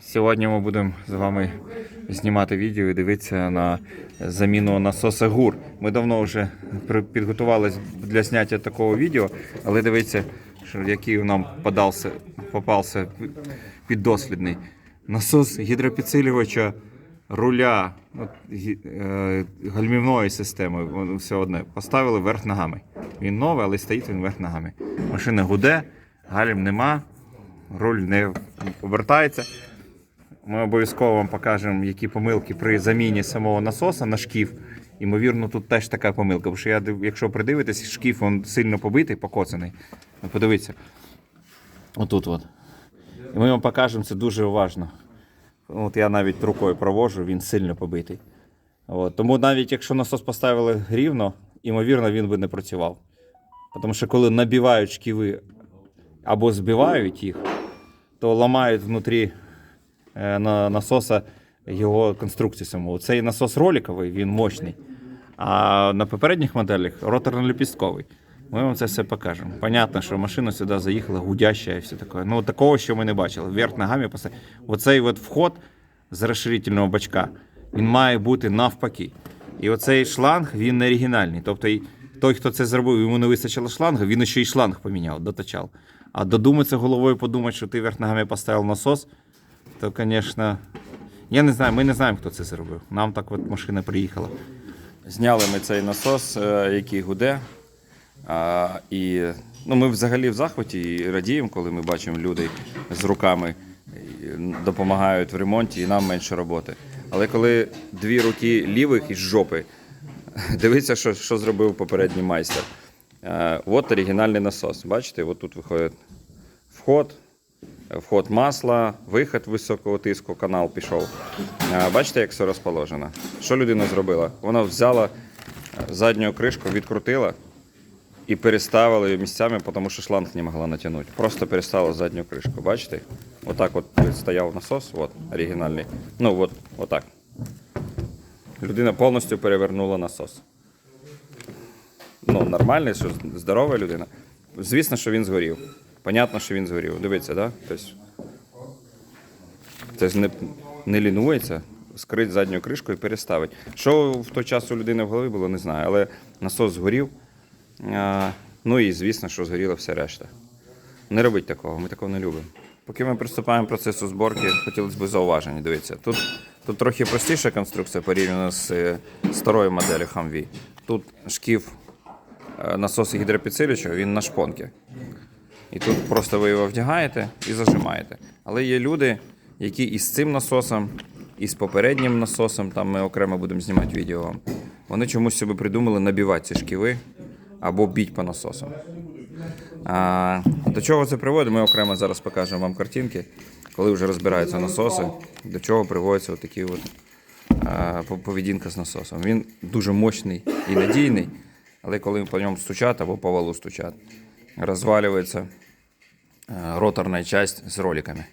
Сьогодні ми будемо з вами знімати відео і дивитися на заміну насоса ГУР. Ми давно вже підготувалися для зняття такого відео, але дивіться, що який нам подався, попався піддослідний. Насос гідропідсилювача руля е, гальмівної системи, воно все одне. Поставили вверх ногами. Він новий, але стоїть він вверх ногами. Машина гуде, гальм нема, руль не обертається. Ми обов'язково вам покажемо, які помилки при заміні самого насоса на шкіф. Ймовірно, тут теж така помилка. Бо що я, якщо придивитись, шкіф він сильно побитий, покоцаний. Ну, подивіться. Отут от. І ми вам покажемо це дуже уважно. От я навіть рукою провожу, він сильно побитий. От. Тому навіть якщо насос поставили рівно, ймовірно, він би не працював. Тому що коли набивають шківи або збивають їх, то ламають внутрі на насоса його конструкцію самого. Цей насос роликовий, він мощний. А на попередніх моделях роторно-лепістковий. Ми вам це все покажемо. Понятно, що машина сюди заїхала гудяща і все таке. Ну, такого ще ми не бачили. Вверх ногами поставили. Оцей от вход з розширительного бачка, він має бути навпаки. І оцей шланг, він не оригінальний. Тобто той, хто це зробив, йому не вистачило шланга, він ще й шланг поміняв, дотачав. А додуматися головою подумати, що ти вверх ногами поставив насос, то, звісно, я не знаю, ми не знаємо, хто це зробив. Нам так от машина приїхала. Зняли ми цей насос, е, який гуде. А, і ну, ми взагалі в захваті і радіємо, коли ми бачимо людей з руками допомагають в ремонті, і нам менше роботи. Але коли дві руки лівих із жопи, дивіться, що, що зробив попередній майстер. Е, от оригінальний насос. Бачите, от тут виходить вход, вход масла, виход високого тиску, канал пішов. Бачите, як все розположено. Що людина зробила? Вона взяла е, задню кришку, відкрутила і переставила її місцями, тому що шланг не могла натягнути. Просто переставила задню кришку. Бачите? Отак от стояв насос, от, оригінальний. Ну, от, отак. Людина повністю перевернула насос. Ну, нормальний, що здорова людина. Звісно, що він згорів. Понятно, що він згорів. Дивіться, да? Тобто, ж не, не лінується, скрить задню кришку і переставить. Що в той час у людини в голові було, не знаю. Але насос згорів. Ну і звісно, що згоріла вся решта. Не робіть такого, ми такого не любимо. Поки ми приступаємо до процесу зборки, хотілося б зауваження. Дивіться, тут, тут трохи простіша конструкція порівняно з е, старою моделлю Humvee. Тут шкіф е, насосу гідропідсилювача, він на шпонки. І тут просто ви його вдягаєте і зажимаєте. Але є люди, які із цим насосом, і з попереднім насосом, там ми окремо будемо знімати відео вам. Вони чомусь собі придумали набивати ці шківи або біть по насосам. А, до чого це приводить? Ми окремо зараз покажемо вам картинки, коли вже розбираються насоси, до чого приводиться отакі от, а, поведінка з насосом. Він дуже мощний і надійний, але коли по ньому стучать або по валу стучать, розвалюється е, роторна часть с роликами.